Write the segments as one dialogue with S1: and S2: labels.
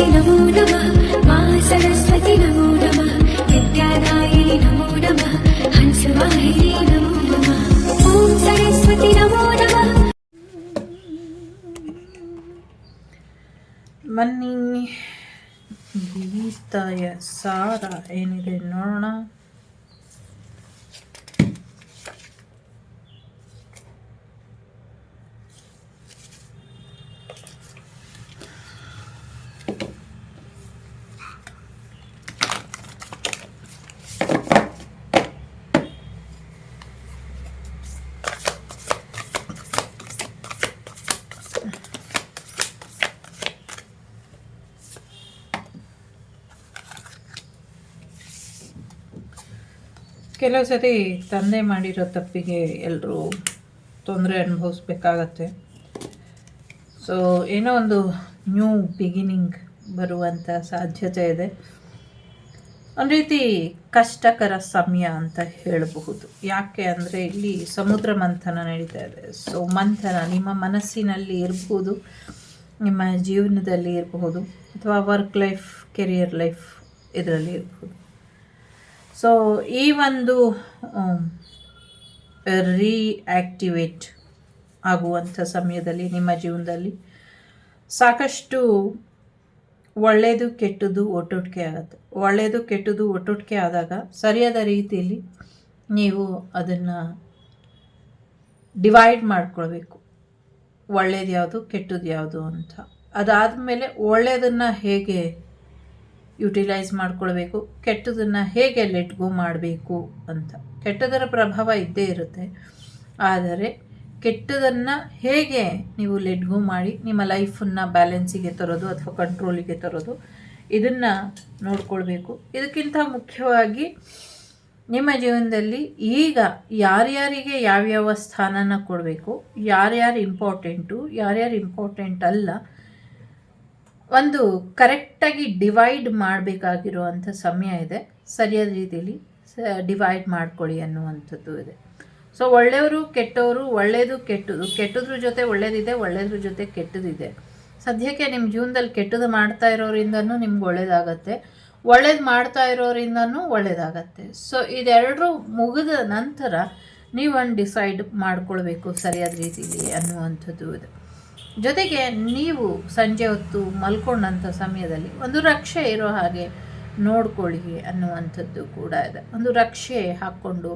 S1: सरस्वति नमो नमः मा सरस्वति नमो नमः विद्यादायिनि नमो नमः हंसवाहिनी नमो नमः ॐ सरस्वति नमो नमः
S2: ಬನ್ನಿ ಗೀತಾಯ ಸಾರ ಏನಿದೆ ನೋಡೋಣ ಕೆಲವು ಸರಿ ತಂದೆ ಮಾಡಿರೋ ತಪ್ಪಿಗೆ ಎಲ್ಲರೂ ತೊಂದರೆ ಅನುಭವಿಸ್ಬೇಕಾಗತ್ತೆ. ಸೊ ಏನೋ ಒಂದು ನ್ಯೂ ಬಿಗಿನಿಂಗ್ ಬರುವಂಥ ಸಾಧ್ಯತೆ ಇದೆ. ಒಂದು ರೀತಿ ಕಷ್ಟಕರ ಸಮಯ ಅಂತ ಹೇಳಬಹುದು. ಯಾಕೆ ಅಂದರೆ ಇಲ್ಲಿ ಸಮುದ್ರ ಮಂಥನ ನಡೀತಾ ಇದೆ. ಸೊ ಮಂಥನ ನಿಮ್ಮ ಮನಸ್ಸಿನಲ್ಲಿ ಇರಬಹುದು ನಿಮ್ಮ ಜೀವನದಲ್ಲಿ ಇರಬಹುದು, ಅಥವಾ ವರ್ಕ್ ಲೈಫ್ ಕೆರಿಯರ್ ಲೈಫ್ ಇದರಲ್ಲಿ ಇರಬಹುದು ಸೊ ಈ ಒಂದು ರೀಆ್ಯಕ್ಟಿವೇಟ್ ಆಗುವಂಥ ಸಮಯದಲ್ಲಿ, ನಿಮ್ಮ ಜೀವನದಲ್ಲಿ ಸಾಕಷ್ಟು ಒಳ್ಳೆಯದು ಕೆಟ್ಟದ್ದು ಒಟ್ಟೊಟ್ಟಿಗೆ ಆಗುತ್ತೆ. ಒಳ್ಳೆಯದು ಕೆಟ್ಟದ್ದು ಒಟ್ಟೊಟ್ಟಿಗೆ ಆದಾಗ ಸರಿಯಾದ ರೀತಿಯಲ್ಲಿ ನೀವು ಅದನ್ನು ಡಿವೈಡ್ ಮಾಡ್ಕೊಳ್ಬೇಕು. ಒಳ್ಳೇದು ಯಾವುದು ಕೆಟ್ಟದ್ದು ಯಾವುದು ಅಂತ. ಅದಾದಮೇಲೆ ಒಳ್ಳೆಯದನ್ನು ಹೇಗೆ ಯುಟಿಲೈಸ್ ಮಾಡ್ಕೊಳ್ಬೇಕು. ಕೆಟ್ಟದನ್ನು ಹೇಗೆ ಲೆಟ್ ಗೋ ಮಾಡಬೇಕು ಅಂತ. ಕೆಟ್ಟದರ ಪ್ರಭಾವ ಇದ್ದೇ ಇರುತ್ತೆ. ಆದರೆ ಕೆಟ್ಟದನ್ನು ಹೇಗೆ ನೀವು ಲೆಟ್ ಗೋ ಮಾಡಿ ನಿಮ್ಮ ಲೈಫನ್ನು ಬ್ಯಾಲೆನ್ಸಿಗೆ ತರೋದು ಅಥವಾ ಕಂಟ್ರೋಲಿಗೆ ತರೋದು, ಇದನ್ನು ನೋಡ್ಕೊಳ್ಬೇಕು. ಇದಕ್ಕಿಂತ ಮುಖ್ಯವಾಗಿ ನಿಮ್ಮ ಜೀವನದಲ್ಲಿ ಈಗ ಯಾರ್ಯಾರಿಗೆ ಯಾವ್ಯಾವ ಸ್ಥಾನನ ಕೊಡಬೇಕು, ಯಾರ್ಯಾರು ಇಂಪಾರ್ಟೆಂಟು ಯಾರ್ಯಾರು ಇಂಪಾರ್ಟೆಂಟ್ ಅಲ್ಲ ಒಂದು ಕರೆಕ್ಟಾಗಿ ಡಿವೈಡ್ ಮಾಡಬೇಕಾಗಿರುವಂಥ ಸಮಯ ಇದೆ. ಸರಿಯಾದ ರೀತಿಯಲ್ಲಿ ಡಿವೈಡ್ ಮಾಡ್ಕೊಳ್ಳಿ ಅನ್ನುವಂಥದ್ದು ಇದೆ. ಸೊ, ಒಳ್ಳೆಯವರು ಕೆಟ್ಟವರು ಒಳ್ಳೆಯದು ಕೆಟ್ಟದು, ಕೆಟ್ಟದ್ರ ಜೊತೆ ಒಳ್ಳೇದಿದೆ ಒಳ್ಳೆಯದ್ರ ಜೊತೆ ಕೆಟ್ಟದಿದೆ. ಸದ್ಯಕ್ಕೆ ನಿಮ್ಮ ಜೀವನದಲ್ಲಿ ಕೆಟ್ಟದು ಮಾಡ್ತಾ ಇರೋರಿಂದನೂ ನಿಮ್ಗೆ ಒಳ್ಳೇದಾಗತ್ತೆ. ಒಳ್ಳೇದು ಮಾಡ್ತಾ ಇರೋರಿಂದನೂ ಒಳ್ಳೇದಾಗತ್ತೆ. ಸೊ, ಇದೆರಡೂ ಮುಗಿದ ನಂತರ ನೀವೊಂದು ಡಿಸೈಡ್ ಮಾಡ್ಕೊಳ್ಬೇಕು ಸರಿಯಾದ ರೀತಿಯಲ್ಲಿ ಅನ್ನುವಂಥದ್ದು ಇದೆ. ಜೊತೆಗೆ ನೀವು ಸಂಜೆ ಹೊತ್ತು ಮಲ್ಕೊಂಡಂಥ ಸಮಯದಲ್ಲಿ ಒಂದು ರಕ್ಷೆ ಇರೋ ಹಾಗೆ ನೋಡ್ಕೊಳ್ಳಿ ಅನ್ನುವಂಥದ್ದು ಕೂಡ ಇದೆ. ಒಂದು ರಕ್ಷೆ ಹಾಕ್ಕೊಂಡು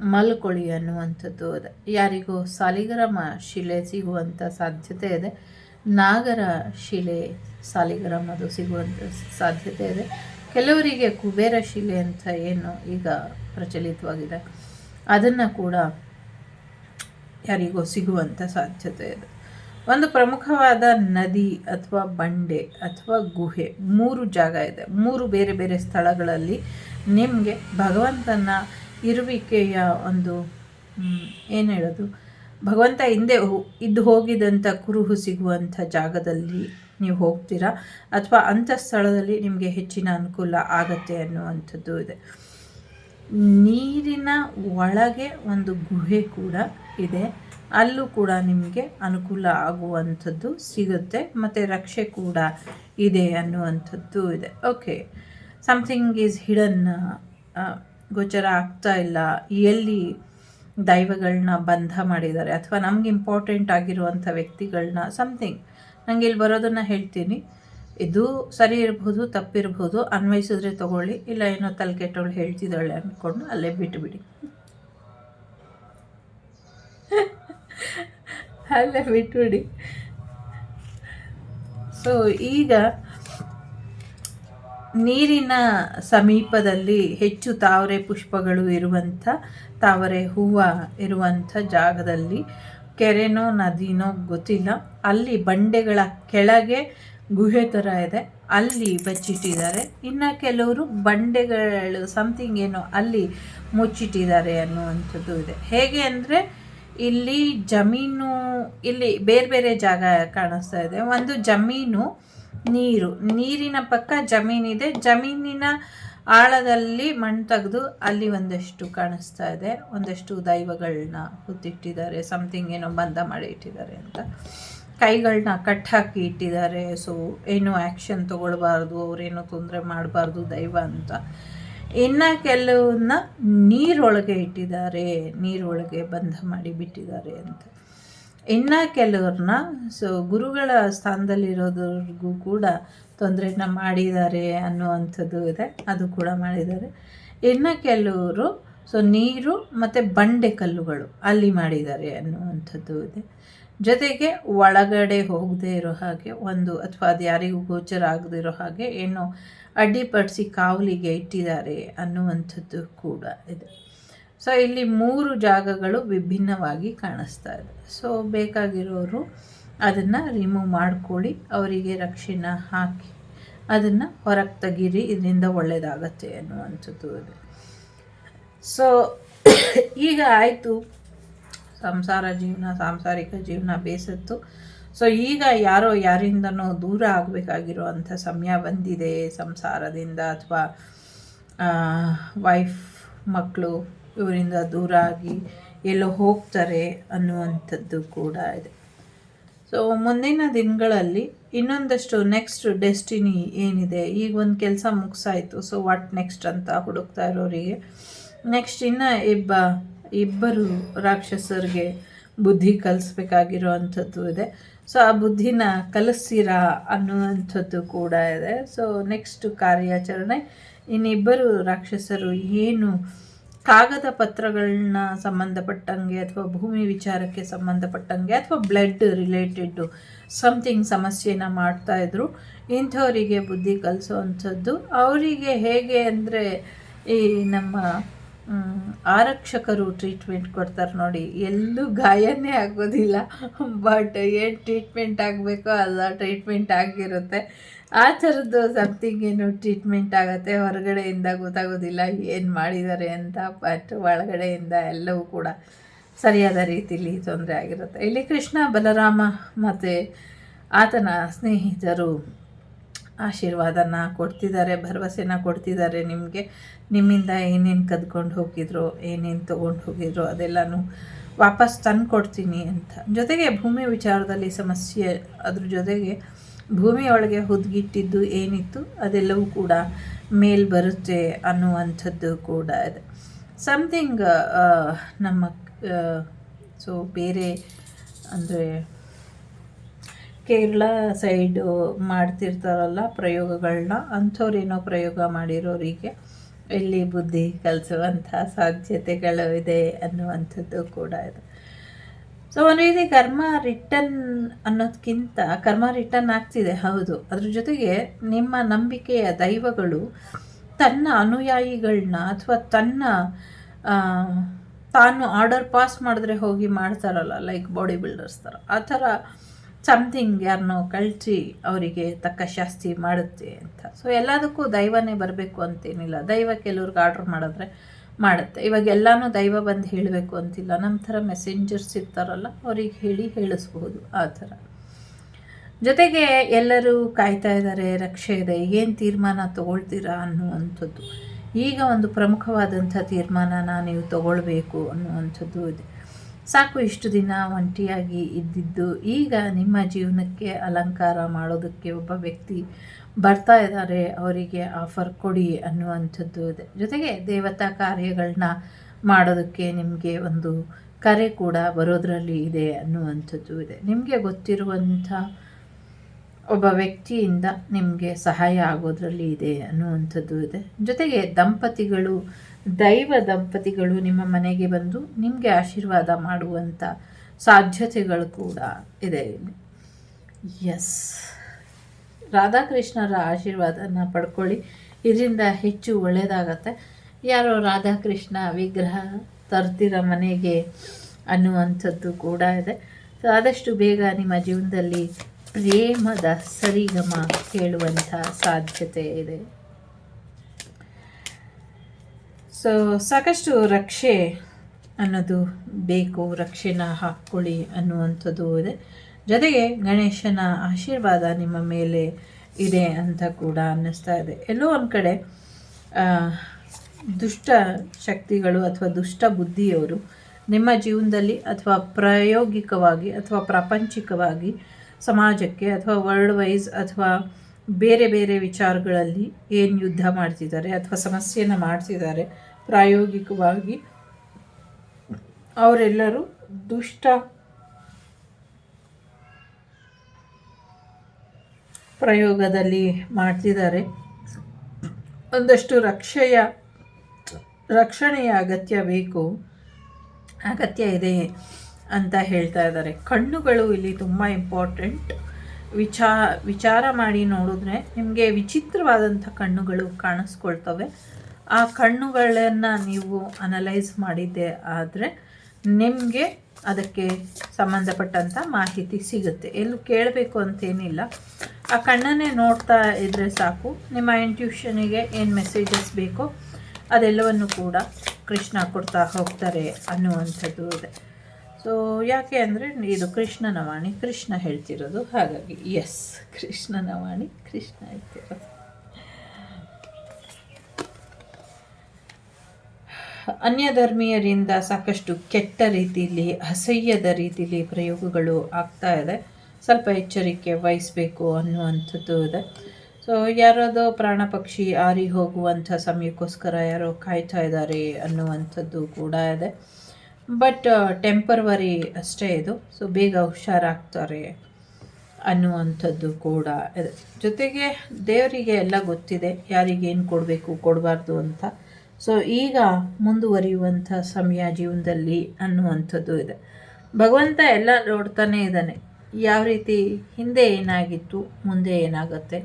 S2: ಮಲ್ಕೊಳ್ಳಿ ಅನ್ನುವಂಥದ್ದು ಇದೆ. ಯಾರಿಗೂ ಸಾಲಿಗ್ರಾಮ ಶಿಲೆ ಸಿಗುವಂಥ ಸಾಧ್ಯತೆ ಇದೆ. ನಾಗರ ಶಿಲೆ ಸಾಲಿಗ್ರಾಮದು ಸಿಗುವಂಥ ಸಾಧ್ಯತೆ ಇದೆ. ಕೆಲವರಿಗೆ ಕುಬೇರ ಶಿಲೆ ಅಂತ ಏನು ಈಗ ಪ್ರಚಲಿತವಾಗಿದೆ. ಅದನ್ನು ಕೂಡ ಯಾರಿಗೋ ಸಿಗುವಂಥ ಸಾಧ್ಯತೆ ಇದೆ. ಒಂದು ಪ್ರಮುಖವಾದ ನದಿ ಅಥವಾ ಬಂಡೆ ಅಥವಾ ಗುಹೆ, ಮೂರು ಜಾಗ ಇದೆ. ಮೂರು ಬೇರೆ ಬೇರೆ ಸ್ಥಳಗಳಲ್ಲಿ ನಿಮಗೆ ಭಗವಂತನ ಇರುವಿಕೆಯ ಒಂದು ಏನು ಹೇಳೋದು? ಭಗವಂತ ಹಿಂದೆ ಇದ್ದು ಹೋಗಿದಂಥ ಕುರುಹು ಸಿಗುವಂಥ ಜಾಗದಲ್ಲಿ ನೀವು ಹೋಗ್ತೀರಾ? ಅಥವಾ ಅಂಥ ಸ್ಥಳದಲ್ಲಿ ನಿಮಗೆ ಹೆಚ್ಚಿನ ಅನುಕೂಲ ಆಗತ್ತೆ ಅನ್ನುವಂಥದ್ದು ಇದೆ. ನೀರಿನ ಒಳಗೆ ಒಂದು ಗುಹೆ ಕೂಡ ಇದೆ. ಅಲ್ಲೂ ಕೂಡ ನಿಮಗೆ ಅನುಕೂಲ ಆಗುವಂಥದ್ದು ಸಿಗುತ್ತೆ, ಮತ್ತು ರಕ್ಷೆ ಕೂಡ ಇದೆ ಅನ್ನುವಂಥದ್ದು ಇದೆ. ಓಕೆ ಸಮಥಿಂಗ್ ಈಸ್ ಹಿಡನ್ ಗೋಚರ ಆಗ್ತಾ ಇಲ್ಲ. ಎಲ್ಲಿ ದೈವಗಳನ್ನ ಬಂಧ ಮಾಡಿದ್ದಾರೆ ಅಥವಾ ನಮ್ಗೆ ಇಂಪಾರ್ಟೆಂಟ್ ಆಗಿರುವಂಥ ವ್ಯಕ್ತಿಗಳನ್ನ ಸಮಥಿಂಗ್ ನನಗೆ ಇಲ್ಲಿ ಬರೋದನ್ನು ಹೇಳ್ತೀನಿ. ಇದು ಸರಿ ಇರ್ಬೋದು, ತಪ್ಪಿರ್ಬೋದು, ಅನ್ವಯಿಸಿದ್ರೆ ತಗೊಳ್ಳಿ, ಇಲ್ಲ ಏನೋ ತಲೆ ಕೆಟ್ಟವಳು ಹೇಳ್ತಿದ್ದಾಳೆ ಅಂದ್ಕೊಂಡು ಅಲ್ಲೇ ಬಿಟ್ಟುಬಿಡಿ ಅಲ್ಲೇ ಬಿಟ್ಬಿಡಿ. ಸೊ ಈಗ ನೀರಿನ ಸಮೀಪದಲ್ಲಿ ಹೆಚ್ಚು ತಾವರೆ ಪುಷ್ಪಗಳು ಇರುವಂಥ, ತಾವರೆ ಹೂವು ಇರುವಂಥ ಜಾಗದಲ್ಲಿ ಕೆರೆನೋ, ನದಿನೋ ಗೊತ್ತಿಲ್ಲ. ಅಲ್ಲಿ ಬಂಡೆಗಳ ಕೆಳಗೆ ಗುಹೆ ಥರ ಇದೆ. ಅಲ್ಲಿ ಬಚ್ಚಿಟ್ಟಿದ್ದಾರೆ. ಇನ್ನು ಕೆಲವರು ಬಂಡೆಗಳು ಸಮಥಿಂಗ್ ಏನೋ ಅಲ್ಲಿ ಮುಚ್ಚಿಟ್ಟಿದ್ದಾರೆ ಅನ್ನುವಂಥದ್ದು ಇದೆ. ಹೇಗೆ ಅಂದರೆ ಇಲ್ಲಿ ಜಮೀನು, ಇಲ್ಲಿ ಬೇರೆ ಬೇರೆ ಜಾಗ ಕಾಣಿಸ್ತಾ ಇದೆ. ಒಂದು ಜಮೀನು, ನೀರು. ನೀರಿನ ಪಕ್ಕ ಜಮೀನಿದೆ. ಜಮೀನಿನ ಆಳದಲ್ಲಿ ಮಣ್ಣು ತೆಗೆದು ಅಲ್ಲಿ ಒಂದಷ್ಟು ಕಾಣಿಸ್ತಾ ಇದೆ. ಒಂದಷ್ಟು ದೈವಗಳನ್ನ ಹುತ್ತಿಟ್ಟಿದ್ದಾರೆ ಸಮಥಿಂಗ್ ಏನೋ ಬಂಧ ಮಾಡಿ ಇಟ್ಟಿದ್ದಾರೆ ಅಂತ. ಕೈಗಳನ್ನ ಕಟ್ ಹಾಕಿ ಇಟ್ಟಿದ್ದಾರೆ. ಸೊ ಏನು ಆ್ಯಕ್ಷನ್ ತೊಗೊಳ್ಬಾರ್ದು, ಅವರೇನು ತೊಂದರೆ ಮಾಡಬಾರ್ದು ದೈವ ಅಂತ. ಇನ್ನು ಕೆಲವನ್ನ ನೀರೊಳಗೆ ಇಟ್ಟಿದ್ದಾರೆ, ನೀರೊಳಗೆ ಬಂಧ ಮಾಡಿ ಬಿಟ್ಟಿದ್ದಾರೆ ಅಂತ. ಇನ್ನು ಕೆಲವ್ರನ್ನ ಸೊ ಗುರುಗಳ ಸ್ಥಾನದಲ್ಲಿರೋದ್ರಿಗೂ ಕೂಡ ತೊಂದರೆನ ಮಾಡಿದ್ದಾರೆ ಅನ್ನುವಂಥದ್ದು ಇದೆ, ಅದು ಕೂಡ ಮಾಡಿದ್ದಾರೆ. ಇನ್ನು ಕೆಲವರು ಸೊ ನೀರು ಮತ್ತು ಬಂಡೆ ಕಲ್ಲುಗಳು ಅಲ್ಲಿ ಮಾಡಿದ್ದಾರೆ ಅನ್ನುವಂಥದ್ದು ಇದೆ. ಜೊತೆಗೆ ಒಳಗಡೆ ಹೋಗದೇ ಇರೋ ಹಾಗೆ, ಒಂದು, ಅಥವಾ ಅದು ಯಾರಿಗೂ ಗೋಚರ ಆಗದಿರೋ ಹಾಗೆ, ಏನೋ ಅಡ್ಡಿಪಡಿಸಿ ಕಾವಲಿಗೆ ಇಟ್ಟಿದ್ದಾರೆ ಅನ್ನುವಂಥದ್ದು ಕೂಡ ಇದೆ. ಸೊ ಇಲ್ಲಿ ಮೂರು ಜಾಗಗಳು ವಿಭಿನ್ನವಾಗಿ ಕಾಣಿಸ್ತಾ ಇದೆ. ಸೊ ಬೇಕಾಗಿರೋರು ಅದನ್ನು ರಿಮೂವ್ ಮಾಡ್ಕೊಳ್ಳಿ, ಅವರಿಗೆ ರಕ್ಷಣೆ ಹಾಕಿ, ಅದನ್ನು ಹೊರಗೆ ತೆಗೀರಿ, ಇದರಿಂದ ಒಳ್ಳೆಯದಾಗತ್ತೆ ಅನ್ನುವಂಥದ್ದು ಇದೆ. ಸೊ ಈಗ ಆಯಿತು. ಸಂಸಾರ ಜೀವನ, ಸಾಂಸಾರಿಕ ಜೀವನ ಬೇಸತ್ತು. ಸೊ ಈಗ ಯಾರೋ ಯಾರಿಂದನೋ ದೂರ ಆಗಬೇಕಾಗಿರೋ ಅಂಥ ಸಮಯ ಬಂದಿದೆ. ಸಂಸಾರದಿಂದ ಅಥವಾ ವೈಫ್ ಮಕ್ಕಳು ಇವರಿಂದ ದೂರ ಆಗಿ ಎಲ್ಲೋ ಹೋಗ್ತಾರೆ ಅನ್ನುವಂಥದ್ದು ಕೂಡ ಇದೆ. ಸೊ ಮುಂದಿನ ದಿನಗಳಲ್ಲಿ ಇನ್ನೊಂದಷ್ಟು ನೆಕ್ಸ್ಟ್ ಡೆಸ್ಟಿನಿ ಏನಿದೆ? ಈಗ ಒಂದು ಕೆಲಸ ಮುಗಿಸಾಯಿತು. ಸೊ ವಾಟ್ ನೆಕ್ಸ್ಟ್ ಅಂತ ಹುಡುಕ್ತಾ ಇರೋರಿಗೆ ನೆಕ್ಸ್ಟ್ ಇನ್ನು ಇಬ್ಬ, ಇಬ್ಬರು ರಾಕ್ಷಸರಿಗೆ ಬುದ್ಧಿ ಕಲಿಸ್ಬೇಕಾಗಿರೋ ಅಂಥದ್ದು ಇದೆ. ಸೊ ಆ ಬುದ್ಧಿನ ಕಲಿಸ್ತೀರಾ ಅನ್ನುವಂಥದ್ದು ಕೂಡ ಇದೆ. ಸೊ ನೆಕ್ಸ್ಟ್ ಕಾರ್ಯಾಚರಣೆ. ಇನ್ನಿಬ್ಬರು ರಾಕ್ಷಸರು ಏನು ಕಾಗದ ಪತ್ರಗಳನ್ನ ಸಂಬಂಧಪಟ್ಟಂಗೆ ಅಥವಾ ಭೂಮಿ ವಿಚಾರಕ್ಕೆ ಸಂಬಂಧಪಟ್ಟಂಗೆ ಅಥವಾ ಬ್ಲಡ್ ರಿಲೇಟೆಡ್ಡು ಸಮಥಿಂಗ್ ಸಮಸ್ಯೆನ ಮಾಡ್ತಾಯಿದ್ರು ಇಂಥವರಿಗೆ ಬುದ್ಧಿ ಕಲಿಸೋವಂಥದ್ದು ಅವರಿಗೆ ಹೇಗೆ ಅಂದರೆ ಈ ನಮ್ಮ ಆರಕ್ಷಕರು ಟ್ರೀಟ್ಮೆಂಟ್ ಕೊಡ್ತಾರೆ ನೋಡಿ. ಎಲ್ಲೂ ಗಾಯನೇ ಆಗೋದಿಲ್ಲ. ಬಟ್ ಏನು ಟ್ರೀಟ್ಮೆಂಟ್ ಆಗಬೇಕೋ ಅಲ್ಲ ಟ್ರೀಟ್ಮೆಂಟ್ ಆಗಿರುತ್ತೆ. ಆ ಥರದ್ದು ಸಮಥಿಂಗ್ ಏನು ಟ್ರೀಟ್ಮೆಂಟ್ ಆಗುತ್ತೆ. ಹೊರಗಡೆಯಿಂದ ಗೊತ್ತಾಗೋದಿಲ್ಲ ಏನು ಮಾಡಿದ್ದಾರೆ ಅಂತ ಬಟ್ ಒಳಗಡೆಯಿಂದ ಎಲ್ಲವೂ ಕೂಡ ಸರಿಯಾದ ರೀತಿಯಲ್ಲಿ ತೊಂದರೆ ಆಗಿರುತ್ತೆ. ಇಲ್ಲಿ ಕೃಷ್ಣ, ಬಲರಾಮ ಮತ್ತು ಆತನ ಸ್ನೇಹಿತರು ಆಶೀರ್ವಾದನ ಕೊಡ್ತಿದ್ದಾರೆ, ಭರವಸೆನ ಕೊಡ್ತಿದ್ದಾರೆ ನಿಮಗೆ. ನಿಮ್ಮಿಂದ ಏನೇನು ಕದ್ಕೊಂಡು ಹೋಗಿದ್ರು, ಏನೇನು ತೊಗೊಂಡು ಹೋಗಿದ್ರು ಅದೆಲ್ಲನೂ ವಾಪಸ್ ತಂದು ಕೊಡ್ತೀನಿ ಅಂತ. ಜೊತೆಗೆ ಭೂಮಿ ವಿಚಾರದಲ್ಲಿ ಸಮಸ್ಯೆ, ಅದ್ರ ಜೊತೆಗೆ ಭೂಮಿಯೊಳಗೆ ಹುದ್ಗಿಟ್ಟಿದ್ದು ಏನಿತ್ತು, ಅದೆಲ್ಲವೂ ಕೂಡ ಮೇಲ್ ಬರುತ್ತೆ ಅನ್ನುವಂಥದ್ದು ಕೂಡ ಇದೆ. ಸಮಥಿಂಗ್ ನಮ್ಮ ಸೊ ಬೇರೆ ಅಂದರೆ ಕೇರಳ ಸೈಡು ಮಾಡ್ತಿರ್ತಾರಲ್ಲ ಪ್ರಯೋಗಗಳನ್ನ ಅಂಥವ್ರೇನೋ ಪ್ರಯೋಗ ಮಾಡಿರೋರಿಗೆ ಇಲ್ಲಿ ಬುದ್ಧಿ ಕಲಿಸುವಂಥ ಸಾಧ್ಯತೆಗಳು ಇದೆ ಅನ್ನುವಂಥದ್ದು ಕೂಡ ಇದೆ. ಸೊ ಒಂದು ರೀತಿ ಕರ್ಮ ರಿಟರ್ನ್ ಅನ್ನೋದಕ್ಕಿಂತ ಕರ್ಮ ರಿಟರ್ನ್ ಆಗ್ತಿದೆ, ಹೌದು. ಅದ್ರ ಜೊತೆಗೆ ನಿಮ್ಮ ನಂಬಿಕೆಯ ದೈವಗಳು ತನ್ನ ಅನುಯಾಯಿಗಳನ್ನ ಅಥವಾ ತನ್ನ ತಾನು ಆರ್ಡರ್ ಪಾಸ್ ಮಾಡಿದ್ರೆ ಹೋಗಿ ಮಾಡ್ತಾರಲ್ಲ ಲೈಕ್ ಬಾಡಿ ಬಿಲ್ಡರ್ಸ್ ಥರ. ಆ ಥರ ಸಮಥಿಂಗ್ ಯಾರನ್ನೋ ಕಳಿಸಿ ಅವರಿಗೆ ತಕ್ಕ ಶಾಸ್ತಿ ಮಾಡುತ್ತೆ ಅಂತ. ಸೊ ಎಲ್ಲದಕ್ಕೂ ದೈವನೇ ಬರಬೇಕು ಅಂತೇನಿಲ್ಲ. ದೈವ ಕೆಲವ್ರಿಗೆ ಆರ್ಡ್ರ್ ಮಾಡಿದ್ರೆ ಮಾಡುತ್ತೆ. ಇವಾಗ ಎಲ್ಲನೂ ದೈವ ಬಂದು ಹೇಳಬೇಕು ಅಂತಿಲ್ಲ. ನಮ್ಮ ಥರ ಮೆಸೆಂಜರ್ಸ್ ಇರ್ತಾರಲ್ಲ, ಅವ್ರಿಗೆ ಹೇಳಿ ಹೇಳಿಸ್ಬೋದು ಆ ಥರ. ಜೊತೆಗೆ ಎಲ್ಲರೂ ಕಾಯ್ತಾ ಇದ್ದಾರೆ ರಕ್ಷೆ ಇದೆ. ಏನು ತೀರ್ಮಾನ ತಗೊಳ್ತೀರಾ ಅನ್ನುವಂಥದ್ದು. ಈಗ ಒಂದು ಪ್ರಮುಖವಾದಂಥ ತೀರ್ಮಾನನ ನೀವು ತಗೊಳ್ಬೇಕು ಅನ್ನುವಂಥದ್ದು ಇದೆ. ಸಾಕು ಇಷ್ಟು ದಿನ ಒಂಟಿಯಾಗಿ ಇದ್ದಿದ್ದು. ಈಗ ನಿಮ್ಮ ಜೀವನಕ್ಕೆ ಅಲಂಕಾರ ಮಾಡೋದಕ್ಕೆ ಒಬ್ಬ ವ್ಯಕ್ತಿ ಬರ್ತಾ ಇದ್ದಾರೆ, ಅವರಿಗೆ ಆಫರ್ ಕೊಡಿ ಅನ್ನುವಂಥದ್ದು ಇದೆ. ಜೊತೆಗೆ ದೇವತಾ ಕಾರ್ಯಗಳನ್ನ ಮಾಡೋದಕ್ಕೆ ನಿಮಗೆ ಒಂದು ಕರೆ ಕೂಡ ಬರೋದರಲ್ಲಿ ಇದೆ ಅನ್ನುವಂಥದ್ದು ಇದೆ. ನಿಮಗೆ ಗೊತ್ತಿರುವಂಥ ಒಬ್ಬ ವ್ಯಕ್ತಿಯಿಂದ ನಿಮಗೆ ಸಹಾಯ ಆಗೋದ್ರಲ್ಲಿ ಇದೆ ಅನ್ನುವಂಥದ್ದು ಇದೆ. ಜೊತೆಗೆ ದಂಪತಿಗಳು, ದೈವ ದಂಪತಿಗಳು ನಿಮ್ಮ ಮನೆಗೆ ಬಂದು ನಿಮಗೆ ಆಶೀರ್ವಾದ ಮಾಡುವಂಥ ಸಾಧ್ಯತೆಗಳು ಕೂಡ ಇದೆ ಎಸ್ ರಾಧಾಕೃಷ್ಣರ ಆಶೀರ್ವಾದನ ಪಡ್ಕೊಳ್ಳಿ. ಇದರಿಂದ ಹೆಚ್ಚು ಒಳ್ಳೆಯದಾಗತ್ತೆ. ಯಾರೋ ರಾಧಾಕೃಷ್ಣ ವಿಗ್ರಹ ತರ್ತಿರ ಮನೆಗೆ ಅನ್ನುವಂಥದ್ದು ಕೂಡ ಇದೆ. ಸೊ ಆದಷ್ಟು ಬೇಗ ನಿಮ್ಮ ಜೀವನದಲ್ಲಿ ಪ್ರೇಮದ ಸರಿಗಮ ಕೇಳುವಂಥ ಸಾಧ್ಯತೆ ಇದೆ. ಸೊ ಸಾಕಷ್ಟು ರಕ್ಷೆ ಅನ್ನೋದು ಬೇಕು, ರಕ್ಷೆನ ಹಾಕ್ಕೊಳ್ಳಿ ಅನ್ನುವಂಥದ್ದು ಇದೆ. ಜೊತೆಗೆ ಗಣೇಶನ ಆಶೀರ್ವಾದ ನಿಮ್ಮ ಮೇಲೆ ಇದೆ ಅಂತ ಕೂಡ ಅನ್ನಿಸ್ತಾ ಇದೆ. ಎಲ್ಲೋ ಒಂದು ಕಡೆ ದುಷ್ಟ ಶಕ್ತಿಗಳು ಅಥವಾ ದುಷ್ಟ ಬುದ್ಧಿಯವರು ನಿಮ್ಮ ಜೀವನದಲ್ಲಿ ಅಥವಾ ಪ್ರಾಯೋಗಿಕವಾಗಿ ಅಥವಾ ಪ್ರಾಪಂಚಿಕವಾಗಿ ಸಮಾಜಕ್ಕೆ ಅಥವಾ ವರ್ಲ್ಡ್ ವೈಸ್ ಅಥವಾ ಬೇರೆ ಬೇರೆ ವಿಚಾರಗಳಲ್ಲಿ ಏನು ಯುದ್ಧ ಮಾಡ್ತಿದ್ದಾರೆ ಅಥವಾ ಸಮಸ್ಯೆಯನ್ನು ಮಾಡ್ತಿದ್ದಾರೆ, ಪ್ರಾಯೋಗಿಕವಾಗಿ ಅವರೆಲ್ಲರೂ ದುಷ್ಟ ಪ್ರಯೋಗದಲ್ಲಿ ಮಾಡ್ತಿದ್ದಾರೆ. ಒಂದಷ್ಟು ರಕ್ಷೆಯ, ರಕ್ಷಣೆಯ ಅಗತ್ಯ ಬೇಕು. ಅಗತ್ಯ ಇದೆ. ಅಂತ ಹೇಳ್ತಾ ಇದ್ದಾರೆ. ಕಣ್ಣುಗಳು ಇಲ್ಲಿ ತುಂಬ ಇಂಪಾರ್ಟೆಂಟ್ ವಿಚಾ, ವಿಚಾರ ಮಾಡಿ ನೋಡಿದ್ರೆ ನಿಮಗೆ ವಿಚಿತ್ರವಾದಂಥ ಕಣ್ಣುಗಳು ಕಾಣಿಸ್ಕೊಳ್ತವೆ. ಆ ಕಣ್ಣುಗಳನ್ನು ನೀವು ಅನಲೈಸ್ ಮಾಡಿದ್ದೆ ಆದರೆ ನಿಮಗೆ ಅದಕ್ಕೆ ಸಂಬಂಧಪಟ್ಟಂಥ ಮಾಹಿತಿ ಸಿಗುತ್ತೆ. ಎಲ್ಲೂ ಕೇಳಬೇಕು ಅಂತೇನಿಲ್ಲ. ಆ ಕಣ್ಣನ್ನೇ ನೋಡ್ತಾ ಇದ್ದರೆ ಸಾಕು. ನಿಮ್ಮ ಇಂಟ್ಯೂಷನಿಗೆ ಏನು ಮೆಸೇಜಸ್ ಬೇಕೋ ಅದೆಲ್ಲವನ್ನು ಕೂಡ ಕೃಷ್ಣ ಕೊಡ್ತಾ ಹೋಗ್ತಾರೆ ಅನ್ನುವಂಥದ್ದು ಇದೆ. ಸೊ ಯಾಕೆ ಅಂದರೆ ಇದು ಕೃಷ್ಣನ ವಾಣಿ ಕೃಷ್ಣ ಹೇಳ್ತಿರೋದು ಹಾಗಾಗಿ. ಎಸ್ ಕೃಷ್ಣನ ವಾಣಿ ಕೃಷ್ಣ ಹೇಳ್ತಿರೋದು. ಅನ್ಯ ಧರ್ಮೀಯರಿಂದ ಸಾಕಷ್ಟು ಕೆಟ್ಟ ರೀತಿಯಲ್ಲಿ ಅಸಹ್ಯದ ರೀತಿಯಲ್ಲಿ ಪ್ರಯೋಗಗಳು ಆಗ್ತಾ ಇದೆ. ಸ್ವಲ್ಪ ಎಚ್ಚರಿಕೆ ವಹಿಸಬೇಕು ಅನ್ನುವಂಥದ್ದು ಇದೆ. ಸೊ ಯಾರಾದೋ ಪ್ರಾಣ ಪಕ್ಷಿ ಆರಿ ಹೋಗುವಂಥ ಸಮಯಕ್ಕೋಸ್ಕರ ಯಾರೋ ಕಾಯ್ತಾ ಇದ್ದಾರೆ ಅನ್ನುವಂಥದ್ದು ಕೂಡ ಇದೆ. ಬಟ್ ಟೆಂಪರ್ವರಿ ಅಷ್ಟೇ ಇದು. ಸೊ ಬೇಗ ಹುಷಾರಾಗ್ತಾರೆ ಅನ್ನುವಂಥದ್ದು ಕೂಡ. ಜೊತೆಗೆ ದೇವರಿಗೆ ಎಲ್ಲ ಗೊತ್ತಿದೆ. ಯಾರಿಗೇನು ಕೊಡಬೇಕು, ಕೊಡಬಾರ್ದು ಅಂತ. ಸೊ ಈಗ ಮುಂದುವರಿಯುವಂಥ ಸಮಯ ಜೀವನದಲ್ಲಿ ಅನ್ನುವಂಥದ್ದು ಇದೆ. ಭಗವಂತ ಎಲ್ಲ ನೋಡ್ತಾನೆ ಇದ್ದಾನೆ. ಯಾವ ರೀತಿ ಹಿಂದೆ ಏನಾಗಿತ್ತು, ಮುಂದೆ ಏನಾಗುತ್ತೆ.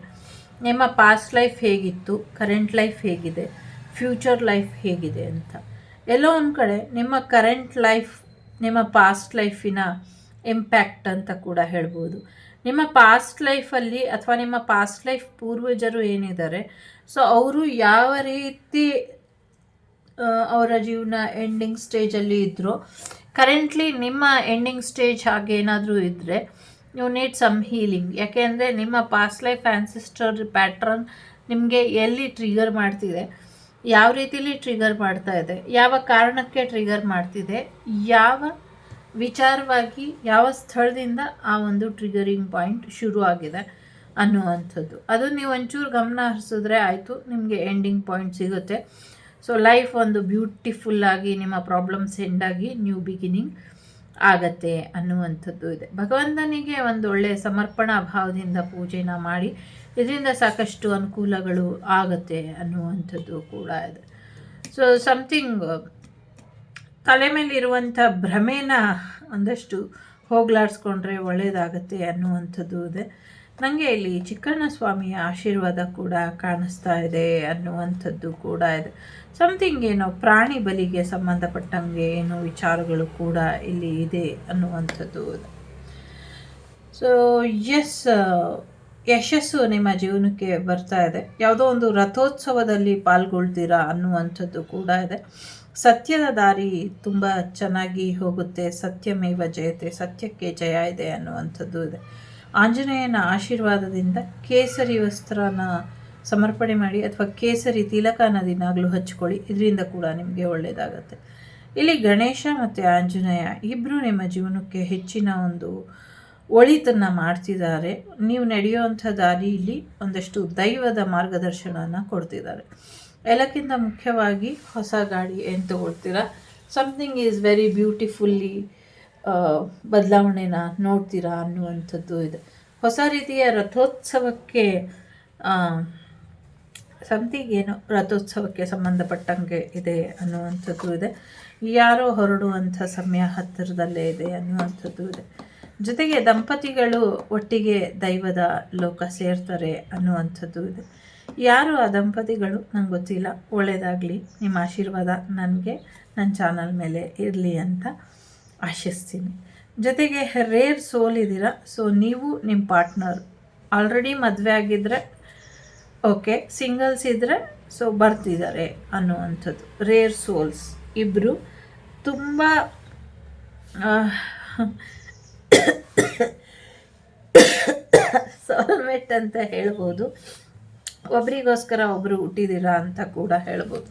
S2: ನಿಮ್ಮ ಪಾಸ್ಟ್ ಲೈಫ್ ಹೇಗಿತ್ತು ಕರೆಂಟ್ ಲೈಫ್ ಹೇಗಿದೆ ಫ್ಯೂಚರ್ ಲೈಫ್ ಹೇಗಿದೆ ಅಂತ. ಎಲ್ಲೋ ಒಂದು ಕಡೆ ನಿಮ್ಮ ಕರೆಂಟ್ ಲೈಫ್ ನಿಮ್ಮ ಪಾಸ್ಟ್ ಲೈಫಿನ ಇಂಪ್ಯಾಕ್ಟ್ ಅಂತ ಕೂಡ ಹೇಳ್ಬೋದು. ನಿಮ್ಮ ಪಾಸ್ಟ್ ಲೈಫಲ್ಲಿ ಅಥವಾ ನಿಮ್ಮ ಪಾಸ್ಟ್ ಲೈಫ್ ಪೂರ್ವಜರು ಏನಿದ್ದಾರೆ ಸೊ ಅವರು ಯಾವ ರೀತಿ ಅವರ ಜೀವನ ಎಂಡಿಂಗ್ ಸ್ಟೇಜಲ್ಲಿ ಇದ್ದರು ಕರೆಂಟ್ಲಿ ನಿಮ್ಮ ಎಂಡಿಂಗ್ ಸ್ಟೇಜ್ ಹಾಗೇನಾದರೂ ಇದ್ದರೆ ಯು ನೀಡ್ ಸಮ್ ಹೀಲಿಂಗ್ ಯಾಕೆಂದರೆ ನಿಮ್ಮ ಪಾಸ್ಟ್ ಲೈಫ್ ಆ್ಯನ್ಸಿಸ್ಟರ್ ಪ್ಯಾಟ್ರನ್ ನಿಮಗೆ ಎಲ್ಲಿ ಟ್ರಿಗರ್ ಮಾಡ್ತಿದೆ ಯಾವ ರೀತಿಲಿ ಟ್ರಿಗರ್ ಮಾಡ್ತಾ ಇದೆ, ಯಾವ ಕಾರಣಕ್ಕೆ ಟ್ರಿಗರ್ ಮಾಡ್ತಿದೆ, ಯಾವ ವಿಚಾರವಾಗಿ, ಯಾವ ಸ್ಥಳದಿಂದ ಆ ಒಂದು ಟ್ರಿಗರಿಂಗ್ ಪಾಯಿಂಟ್ ಶುರು ಆಗಿದೆ ಅನ್ನುವಂಥದ್ದು. ಅದು ನೀವು ಒಂಚೂರು ಗಮನ ಹರಿಸಿದ್ರೆ ಆಯಿತು, ನಿಮಗೆ ಎಂಡಿಂಗ್ ಪಾಯಿಂಟ್ ಸಿಗುತ್ತೆ. ಸೊ ಲೈಫ್ ಒಂದು ಬ್ಯೂಟಿಫುಲ್ಲಾಗಿ ನಿಮ್ಮ ಪ್ರಾಬ್ಲಮ್ಸ್ ಎಂಡಾಗಿ ನ್ಯೂ ಬಿಗಿನಿಂಗ್ ಆಗತ್ತೆ ಅನ್ನುವಂಥದ್ದು ಇದೆ. ಭಗವಂತನಿಗೆ ಒಂದು ಒಳ್ಳೆಯ ಸಮರ್ಪಣಾ ಭಾವದಿಂದ ಪೂಜೆನ ಮಾಡಿ ಇದರಿಂದ ಸಾಕಷ್ಟು ಅನುಕೂಲಗಳು ಆಗತ್ತೆ ಅನ್ನುವಂಥದ್ದು ಕೂಡ ಇದೆ. ಸೊ ಸಮಥಿಂಗ್ ತಲೆ ಮೇಲಿರುವಂಥ ಭ್ರಮೆನ ಒಂದಷ್ಟು ಹೋಗ್ಲಾಡಿಸ್ಕೊಂಡ್ರೆ ಒಳ್ಳೆಯದಾಗತ್ತೆ ಅನ್ನುವಂಥದ್ದು ಇದೆ. ನನಗೆ ಇಲ್ಲಿ ಚಿಕ್ಕಣ್ಣ ಸ್ವಾಮಿಯ ಆಶೀರ್ವಾದ ಕೂಡ ಕಾಣಿಸ್ತಾ ಇದೆ ಅನ್ನುವಂಥದ್ದು ಕೂಡ ಇದೆ. ಸಮಥಿಂಗ್ ಏನೋ ಪ್ರಾಣಿ ಬಲಿಗೆ ಸಂಬಂಧಪಟ್ಟಂಗೆ ಏನೋ ವಿಚಾರಗಳು ಕೂಡ ಇಲ್ಲಿ ಇದೆ ಅನ್ನುವಂಥದ್ದು ಇದೆ. ಸೊ ಎಸ್ ಯಶಸ್ಸು ನಿಮ್ಮ ಜೀವನಕ್ಕೆ ಬರ್ತಾ ಇದೆ. ಯಾವುದೋ ಒಂದು ರಥೋತ್ಸವದಲ್ಲಿ ಪಾಲ್ಗೊಳ್ತೀರಾ ಅನ್ನುವಂಥದ್ದು ಕೂಡ ಇದೆ. ಸತ್ಯದ ದಾರಿ ತುಂಬ ಚೆನ್ನಾಗಿ ಹೋಗುತ್ತೆ. ಸತ್ಯಮೇವ ಜಯತೆ, ಸತ್ಯಕ್ಕೆ ಜಯ ಇದೆ ಅನ್ನುವಂಥದ್ದು ಇದೆ. ಆಂಜನೇಯನ ಆಶೀರ್ವಾದದಿಂದ ಕೇಸರಿ ವಸ್ತ್ರನ ಸಮರ್ಪಣೆ ಮಾಡಿ ಅಥವಾ ಕೇಸರಿ ತಿಲಕನ ದಿನಾಗಲೂ ಹಚ್ಕೊಳ್ಳಿ. ಇದರಿಂದ ಕೂಡ ನಿಮಗೆ ಒಳ್ಳೆಯದಾಗತ್ತೆ ಇಲ್ಲಿ ಗಣೇಶ ಮತ್ತು ಆಂಜನೇಯ ಇಬ್ಬರು ನಿಮ್ಮ ಜೀವನಕ್ಕೆ ಹೆಚ್ಚಿನ ಒಂದು ಒಳಿತನ್ನು ಮಾಡ್ತಿದ್ದಾರೆ. ನೀವು ನಡೆಯುವಂಥ ದಾರಿಯಲ್ಲಿ ಒಂದಷ್ಟು ದೈವದ ಮಾರ್ಗದರ್ಶನನ ಕೊಡ್ತಿದ್ದಾರೆ. ಎಲ್ಲಕ್ಕಿಂತ ಮುಖ್ಯವಾಗಿ ಹೊಸ ಗಾಡಿ ಏನು ತಗೊಳ್ತೀರಾ? ಸಮಥಿಂಗ್ ಈಸ್ ವೆರಿ ಬ್ಯೂಟಿಫುಲ್ಲಿ ಬದಲಾವಣೆನ ನೋಡ್ತೀರಾ ಅನ್ನುವಂಥದ್ದು ಇದೆ. ಹೊಸ ರೀತಿಯ ರಥೋತ್ಸವಕ್ಕೆ ಸಮಥಿಂಗ್ ಏನು ರಥೋತ್ಸವಕ್ಕೆ ಸಂಬಂಧಪಟ್ಟಂಗೆ ಇದೆ ಅನ್ನುವಂಥದ್ದು ಇದೆ. ಯಾರೋ ಹೊರಡುವಂಥ ಸಮಯ ಹತ್ತಿರದಲ್ಲೇ ಇದೆ ಅನ್ನುವಂಥದ್ದು ಇದೆ. ಜೊತೆಗೆ ದಂಪತಿಗಳು ಒಟ್ಟಿಗೆ ದೈವದ ಲೋಕ ಸೇರ್ತಾರೆ ಅನ್ನುವಂಥದ್ದು ಇದೆ. ಯಾರು ಆ ದಂಪತಿಗಳು? ನಂಗೆ ಗೊತ್ತಿಲ್ಲ. ಒಳ್ಳೆಯದಾಗಲಿ ನಿಮ್ಮ ಆಶೀರ್ವಾದ ನನಗೆ ನನ್ನ ಚಾನಲ್ ಮೇಲೆ ಇರಲಿ ಅಂತ ಆಶಿಸ್ತೀನಿ. ಜೊತೆಗೆ ರೇರ್ ಸೋಲ್ ಇದ್ದೀರ ಸೊ, ನೀವು ನಿಮ್ಮ ಪಾರ್ಟ್ನರ್. ಆಲ್ರೆಡಿ ಮದುವೆ ಆಗಿದ್ದರೆ ಓಕೆ, ಸಿಂಗಲ್ಸ್ ಇದ್ದರೆ ಸೊ ಬರ್ತಿದ್ದಾರೆ ಅನ್ನುವಂಥದ್ದು. Rare souls. ಇಬ್ಬರು ತುಂಬ ಸೋಲ್ಮೇಟ್ ಅಂತ ಹೇಳ್ಬೋದು. ಒಬ್ರಿಗೋಸ್ಕರ ಒಬ್ಬರು ಹುಟ್ಟಿದಿರ ಅಂತ ಕೂಡ ಹೇಳ್ಬೋದು.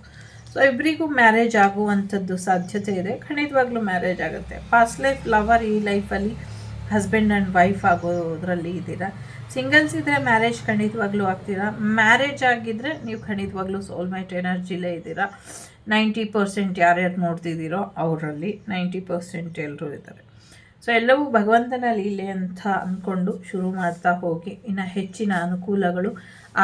S2: ಸೊ ಇಬ್ಬರಿಗೂ ಮ್ಯಾರೇಜ್ ಆಗುವಂಥದ್ದು ಸಾಧ್ಯತೆ ಇದೆ. ಖಂಡಿತವಾಗ್ಲೂ ಮ್ಯಾರೇಜ್ ಆಗುತ್ತೆ. ಪಾಸ್ಟ್ ಲೈಫ್ ಲವರ್ ಈ ಲೈಫಲ್ಲಿ ಹಸ್ಬೆಂಡ್ ಆ್ಯಂಡ್ ವೈಫ್ ಆಗೋದ್ರಲ್ಲಿ ಇದ್ದೀರಾ? ಸಿಂಗಲ್ಸ್ ಇದ್ದರೆ ಮ್ಯಾರೇಜ್ ಖಂಡಿತವಾಗ್ಲೂ ಆಗ್ತೀರಾ? ಮ್ಯಾರೇಜ್ ಆಗಿದ್ದರೆ ನೀವು ಖಂಡಿತವಾಗ್ಲೂ ಸೋಲ್ಮೇಟ್ ಎನರ್ಜಿಲೇ ಇದ್ದೀರಾ? ನೈಂಟಿ ಪರ್ಸೆಂಟ್ ಯಾರ್ಯಾರು ನೋಡ್ತಿದ್ದೀರೋ ಅವರಲ್ಲಿ ನೈಂಟಿ ಪರ್ಸೆಂಟ್ ಎಲ್ಲರೂ ಇದ್ದಾರೆ. ಸೊ ಎಲ್ಲವೂ ಭಗವಂತನ ಲೀಲೆ ಅಂತ ಅಂದ್ಕೊಂಡು ಶುರು ಮಾಡ್ತಾ ಹೋಗಿ. ಇನ್ನು ಹೆಚ್ಚಿನ ಅನುಕೂಲಗಳು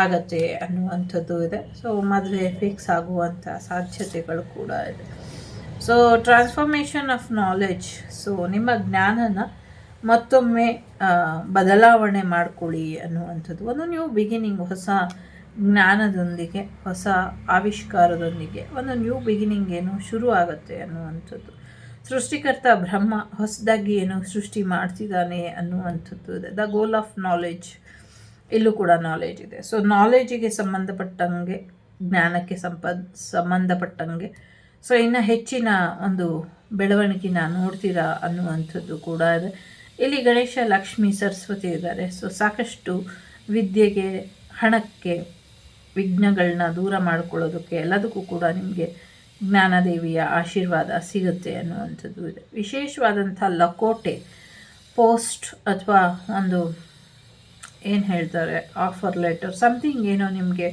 S2: ಆಗತ್ತೆ ಅನ್ನುವಂಥದ್ದು ಇದೆ. ಸೊ ಮದುವೆ ಫಿಕ್ಸ್ ಆಗುವಂಥ ಸಾಧ್ಯತೆಗಳು ಕೂಡ ಇದೆ. So transformation of knowledge so ನಿಮ್ಮ ಜ್ಞಾನನ ಮತ್ತೊಮ್ಮೆ ಬದಲಾವಣೆ ಮಾಡಿಕೊಳ್ಳಿ ಅನ್ನುವಂಥದ್ದು. ಒಂದು ನ್ಯೂ ಬಿಗಿನಿಂಗ್ ಹೊಸ ಜ್ಞಾನದೊಂದಿಗೆ, ಹೊಸ ಆವಿಷ್ಕಾರದೊಂದಿಗೆ ಒಂದು ನ್ಯೂ ಬಿಗಿನಿಂಗ್ ಏನು ಶುರು ಆಗುತ್ತೆ ಅನ್ನುವಂಥದ್ದು. ಸೃಷ್ಟಿಕರ್ತ ಬ್ರಹ್ಮ ಹೊಸದಾಗಿ ಏನು ಸೃಷ್ಟಿ ಮಾಡ್ತಿದ್ದಾನೆ ಅನ್ನುವಂಥದ್ದು ಇದೆ. ದ ಗೋಲ್ ಆಫ್ ನಾಲೆಡ್ಜ್ ಇಲ್ಲೂ ಕೂಡ ನಾಲೆಜ್ ಇದೆ. ಸೊ ನಾಲೆಜಿಗೆ ಸಂಬಂಧಪಟ್ಟಂಗೆ, ಜ್ಞಾನಕ್ಕೆ ಸಂಪದ್ ಸಂಬಂಧಪಟ್ಟಂಗೆ ಸೊ ಇನ್ನು ಹೆಚ್ಚಿನ ಒಂದು ಬೆಳವಣಿಗೆನ ನೋಡ್ತೀರಾ ಅನ್ನುವಂಥದ್ದು ಕೂಡ ಇದೆ. ಇಲ್ಲಿ ಗಣೇಶ, ಲಕ್ಷ್ಮಿ, ಸರಸ್ವತಿ ಇದ್ದಾರೆ. ಸೊ ಸಾಕಷ್ಟು ವಿದ್ಯೆಗೆ, ಹಣಕ್ಕೆ ವಿಘ್ನಗಳನ್ನ ದೂರ ಮಾಡ್ಕೊಳ್ಳೋದಕ್ಕೆ ಎಲ್ಲದಕ್ಕೂ ಕೂಡ ನಿಮಗೆ ಜ್ಞಾನದೇವಿಯ ಆಶೀರ್ವಾದ ಸಿಗುತ್ತೆ ಅನ್ನುವಂಥದ್ದು ಇದೆ. ವಿಶೇಷವಾದಂಥ ಲಕೋಟೆ ಪೋಸ್ಟ್ ಅಥವಾ ಒಂದು ಏನು ಹೇಳ್ತಾರೆ ಆಫರ್ ಲೆಟರ್ ಸಮಥಿಂಗ್ ಏನೋ ನಿಮಗೆ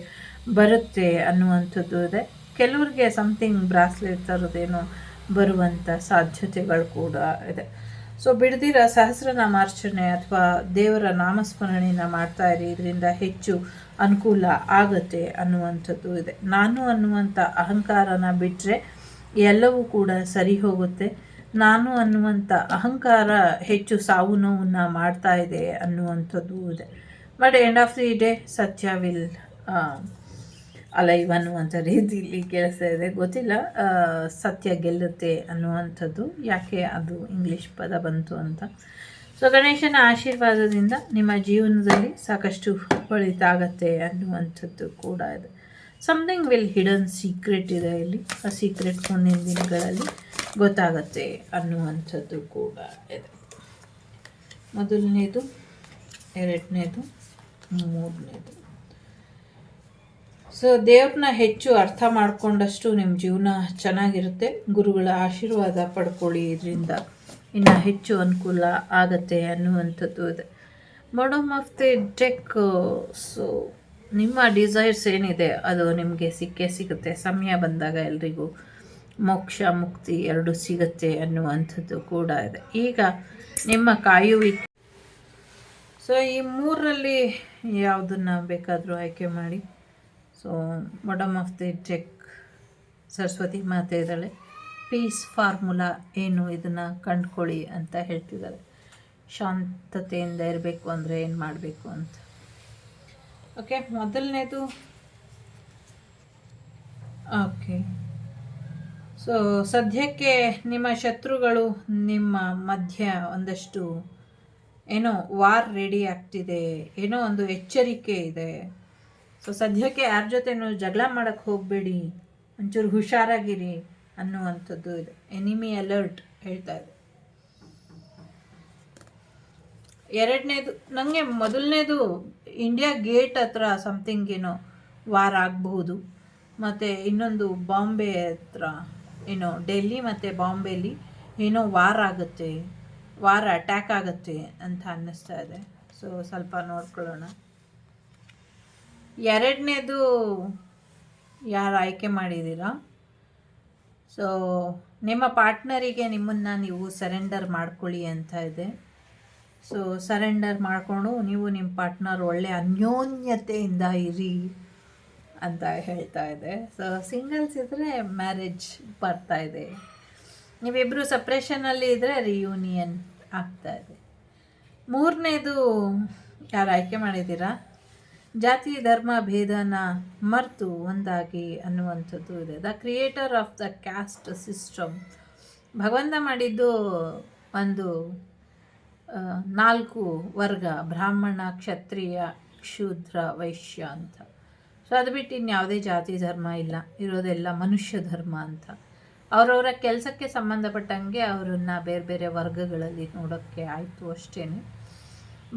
S2: ಬರುತ್ತೆ ಅನ್ನುವಂಥದ್ದು ಇದೆ. ಕೆಲವ್ರಿಗೆ ಸಮಥಿಂಗ್ ಬ್ರಾಸ್ಲೆಟ್ ಥರದ್ದೇನೋ ಬರುವಂಥ ಸಾಧ್ಯತೆಗಳು ಕೂಡ ಇದೆ. ಸೊ ಬಿಡದಿರ ಸಹಸ್ರನಾಮಾರ್ಚನೆ ಅಥವಾ ದೇವರ ನಾಮಸ್ಮರಣೆಯನ್ನು ಮಾಡ್ತಾ ಇರಿ ಇದರಿಂದ ಹೆಚ್ಚು ಅನುಕೂಲ ಆಗುತ್ತೆ ಅನ್ನುವಂಥದ್ದು ಇದೆ. ನಾನು ಅನ್ನುವಂಥ ಅಹಂಕಾರನ ಬಿಟ್ಟರೆ ಎಲ್ಲವೂ ಕೂಡ ಸರಿ ಹೋಗುತ್ತೆ. ನಾನು ಅನ್ನುವಂಥ ಅಹಂಕಾರ ಹೆಚ್ಚು ಸಾವು ನೋವನ್ನು ಮಾಡ್ತಾ ಇದೆ ಅನ್ನುವಂಥದ್ದು ಇದೆ. But end of the day ಸತ್ಯ ವಿಲ್ ಅಲೈವ್ ಅನ್ನುವಂಥ ರೀತಿಯಲ್ಲಿ ಕೆಲಸ ಇದೆ. ಗೊತ್ತಿಲ್ಲ ಸತ್ಯ ಗೆಲ್ಲುತ್ತೆ ಅನ್ನುವಂಥದ್ದು. ಯಾಕೆ ಅದು ಇಂಗ್ಲೀಷ್ ಪದ ಬಂತು ಅಂತ. ಸೊ ಗಣೇಶನ ಆಶೀರ್ವಾದದಿಂದ ನಿಮ್ಮ ಜೀವನದಲ್ಲಿ ಸಾಕಷ್ಟು ಒಳಿತಾಗತ್ತೆ ಅನ್ನುವಂಥದ್ದು ಕೂಡ ಇದೆ. ಸಮಥಿಂಗ್ ವಿಲ್ ಹಿಡನ್ ಸೀಕ್ರೆಟ್ ಇದೆ ಇಲ್ಲಿ. ಆ ಸೀಕ್ರೆಟ್ ಮುಂದಿನ ದಿನಗಳಲ್ಲಿ ಗೊತ್ತಾಗತ್ತೆ ಅನ್ನುವಂಥದ್ದು ಕೂಡ ಇದೆ. ಮೊದಲನೇದು, ಎರಡನೇದು, ಮೂರನೇದು. ಸೊ ದೇವ್ರನ್ನ ಹೆಚ್ಚು ಅರ್ಥ ಮಾಡಿಕೊಂಡಷ್ಟು ನಿಮ್ಮ ಜೀವನ ಚೆನ್ನಾಗಿರುತ್ತೆ. ಗುರುಗಳ ಆಶೀರ್ವಾದ ಪಡ್ಕೊಳ್ಳಿ ಇದರಿಂದ. ಇನ್ನು ಹೆಚ್ಚು ಅನುಕೂಲ ಆಗತ್ತೆ ಅನ್ನುವಂಥದ್ದು ಇದೆ. Bottom of the deck so ನಿಮ್ಮ ಡಿಸೈರ್ಸ್ ಏನಿದೆ, ಅದು ನಿಮಗೆ ಸಿಕ್ಕೇ ಸಿಗುತ್ತೆ. ಸಮಯ ಬಂದಾಗ ಎಲ್ರಿಗೂ ಮೋಕ್ಷ, ಮುಕ್ತಿ ಎರಡು ಸಿಗುತ್ತೆ ಅನ್ನುವಂಥದ್ದು ಕೂಡ ಇದೆ. ಈಗ ನಿಮ್ಮ ಕಾಯುವಿಕೆ. ಸೊ ಈ ಮೂರರಲ್ಲಿ ಯಾವುದನ್ನು ಬೇಕಾದರೂ ಆಯ್ಕೆ ಮಾಡಿ. So bottom of the deck Saraswati ಮಾತೆ ಇದ್ದಾಳೆ. ಪೀಸ್ ಫಾರ್ಮುಲಾ ಏನು ಇದನ್ನು ಕಂಡ್ಕೊಳ್ಳಿ ಅಂತ ಹೇಳ್ತಿದ್ದಾರೆ ಶಾಂತತೆಯಿಂದ ಇರಬೇಕು ಅಂದರೆ ಏನು ಮಾಡಬೇಕು ಅಂತ. ಓಕೆ ಮೊದಲನೇದು. ಓಕೆ ಸೊ ಸದ್ಯಕ್ಕೆ ನಿಮ್ಮ ಶತ್ರುಗಳು ನಿಮ್ಮ ಮಧ್ಯ ಒಂದಷ್ಟು ಏನೋ ವಾರ್ ರೆಡಿ ಆಗ್ತಿದೆ, ಏನೋ ಒಂದು ಎಚ್ಚರಿಕೆ ಇದೆ. ಸೊ ಸದ್ಯಕ್ಕೆ ಯಾರ ಜೊತೆನೂ ಜಗಳ ಮಾಡೋಕ್ಕೆ ಹೋಗಬೇಡಿ. ಒಂಚೂರು ಹುಷಾರಾಗಿರಿ ಅನ್ನುವಂಥದ್ದು ಇದು. ಎನಿಮಿ ಅಲರ್ಟ್ ಹೇಳ್ತಾ ಇದೆ. ಎರಡನೇದು ನನಗೆ ಮೊದಲನೇದು ಇಂಡಿಯಾ ಗೇಟ್ ಹತ್ರ ಸಮಥಿಂಗ್ ಏನೋ ವಾರ್ ಆಗಬಹುದು. ಮತ್ತು ಇನ್ನೊಂದು ಬಾಂಬೆ ಹತ್ರ ಏನೋ ಡೆಲ್ಲಿ ಮತ್ತು ಬಾಂಬೆಲಿ ಏನೋ ವಾರ್ ಆಗುತ್ತೆ. ವಾರ್ ಅಟ್ಯಾಕ್ ಆಗುತ್ತೆ ಅಂತ ಅನ್ನಿಸ್ತಾ ಇದೆ. ಸೊ ಸ್ವಲ್ಪ ನೋಡ್ಕೊಳ್ಳೋಣ. ಎರಡನೇದು ಯಾರು ಆಯ್ಕೆ ಮಾಡಿದ್ದೀರಾ? ಸೊ ನಿಮ್ಮ ಪಾರ್ಟ್ನರಿಗೆ ನಿಮ್ಮನ್ನು ನೀವು ಸರೆಂಡರ್ ಮಾಡ್ಕೊಳ್ಳಿ ಅಂತ ಇದೆ. ಸೊ ಸರೆಂಡರ್ ಮಾಡಿಕೊಂಡು ನೀವು ನಿಮ್ಮ ಪಾರ್ಟ್ನರ್ ಒಳ್ಳೆ ಅನ್ಯೋನ್ಯತೆಯಿಂದ ಇರಿ ಅಂತ ಹೇಳ್ತಾ ಇದೆ. ಸೊ ಸಿಂಗಲ್ಸ್ ಇದ್ದರೆ ಮ್ಯಾರೇಜ್ ಬರ್ತಾ ಇದೆ. ನೀವಿಬ್ಬರು ಸಪ್ರೇಷನಲ್ಲಿ ಇದ್ದರೆ ರಿಯೂನಿಯನ್ ಆಗ್ತಾ ಇದೆ. ಮೂರನೇದು ಯಾರು ಆಯ್ಕೆ ಮಾಡಿದ್ದೀರಾ? ಜಾತಿ, ಧರ್ಮ, ಭೇದನ ಮರೆತು ಒಂದಾಗಿ ಅನ್ನುವಂಥದ್ದು ಇದೆ. The creator of the caste system ಭಗವಂತ ಮಾಡಿದ್ದು ಒಂದು ನಾಲ್ಕು ವರ್ಗ, ಬ್ರಾಹ್ಮಣ, ಕ್ಷತ್ರಿಯ, ಕ್ಷೂದ್ರ, ವೈಶ್ಯ ಅಂತ. ಸೊ ಅದು ಬಿಟ್ಟು ಇನ್ಯಾವುದೇ ಜಾತಿ, ಧರ್ಮ ಇಲ್ಲ. ಇರೋದೆಲ್ಲ ಮನುಷ್ಯ ಧರ್ಮ ಅಂತ. ಅವರವರ ಕೆಲಸಕ್ಕೆ ಸಂಬಂಧಪಟ್ಟಂಗೆ ಅವರನ್ನು ಬೇರೆ ಬೇರೆ ವರ್ಗಗಳಲ್ಲಿ ನೋಡೋಕ್ಕೆ ಆಯಿತು ಅಷ್ಟೇ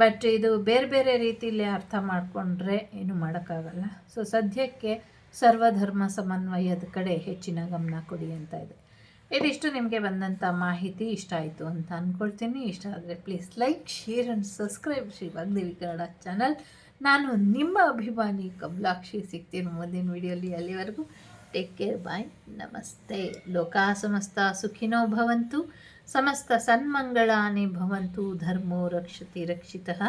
S2: ಬಟ್ ಇದು ಬೇರೆ ಬೇರೆ ರೀತಿಯಲ್ಲಿ ಅರ್ಥ ಮಾಡಿಕೊಂಡ್ರೆ ಏನು ಮಾಡೋಕ್ಕಾಗಲ್ಲ. ಸೊ ಸದ್ಯಕ್ಕೆ ಸರ್ವಧರ್ಮ ಸಮನ್ವಯದ ಕಡೆ ಹೆಚ್ಚಿನ ಗಮನ ಕೊಡಿ ಅಂತ ಇದೆ. ಇದಿಷ್ಟು ನಿಮಗೆ ಬಂದಂಥ ಮಾಹಿತಿ ಇಷ್ಟ ಆಯಿತು ಅಂತ ಅಂದ್ಕೊಳ್ತೀನಿ ಇಷ್ಟ ಆದರೆ please like share and subscribe Shri Vagdevi Kannada channel ನಾನು ನಿಮ್ಮ ಅಭಿಮಾನಿ ಕಮಲಾಕ್ಷಿ ಸಿಗ್ತೀನಿ ಮುಂದಿನ ವಿಡಿಯೋಲಿ ಅಲ್ಲಿವರೆಗೂ ಟೇಕ್ ಕೇರ್ ಬಾಯ್ ನಮಸ್ತೆ. ಲೋಕ ಸಮಸ್ತ ಸುಖಿನೋ ಭವಂತು. ಸಮಸ್ತ ಸನ್ಮಂಗಳಾನಿ ಭವಂತು ಧರ್ಮೋ ರಕ್ಷತಿ ರಕ್ಷಿತಃ.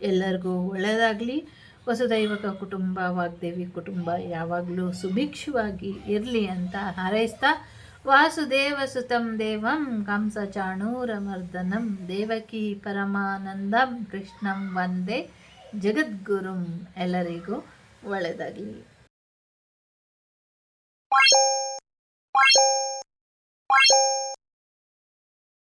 S2: ಎಲ್ಲರಿಗೂ ಒಳ್ಳೆಯದಾಗಲಿ. ವಸುದೈವಕ ಕುಟುಂಬ, ವಾಗ್ದೇವಿ ಕುಟುಂಬ ಯಾವಾಗಲೂ ಸುಭಿಕ್ಷವಾಗಿ ಇರಲಿ ಅಂತ ಹಾರೈಸ್ತಾ. ವಾಸುದೇವ ಸುತಂ ದೇವಂ ಕಂಸಚಾಣೂರಮರ್ದನಂ ದೇವಕಿ ಪರಮಾನಂದಂ ಕೃಷ್ಣಂ ವಂದೇ ಜಗದ್ಗುರುಂ ಎಲ್ಲರಿಗೂ ಒಳ್ಳೆಯದಾಗಲಿ.